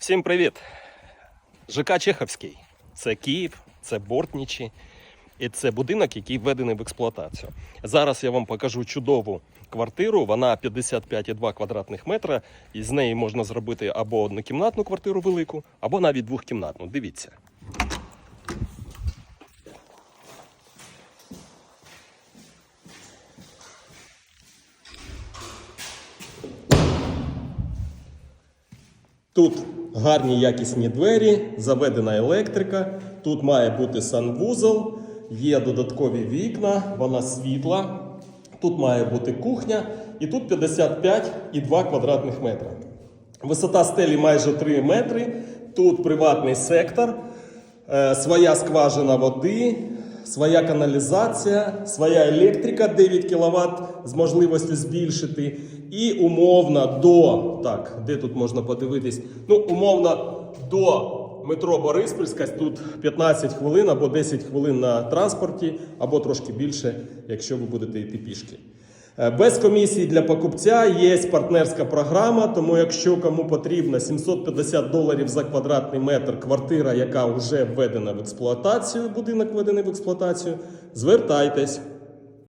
Всім привіт! ЖК Чеховський. Це Київ, це Бортнічі. І це будинок, який введений в експлуатацію. Зараз я вам покажу чудову квартиру. Вона 55,2 квадратних метра. І з неї можна зробити або однокімнатну квартиру велику, або навіть двохкімнатну. Дивіться. Тут гарні якісні двері, заведена електрика. Тут має бути санвузол, є додаткові вікна, вона світла. Тут має бути кухня, і тут 55,2 квадратних метра. Висота стелі майже 3 метри. Тут приватний сектор, е, своя скважина води, своя каналізація, своя електрика 9 кВт з можливістю збільшити. І умовно до так, де тут можна подивитись? Ну, умовно до метро Бориспільська тут 15 хвилин або 10 хвилин на транспорті, або трошки більше, якщо ви будете йти пішки. Е, Без комісії для покупця є партнерська програма, тому якщо кому потрібно 750 доларів за квадратний метр квартира, яка вже введена в експлуатацію, будинок введений в експлуатацію, звертайтесь.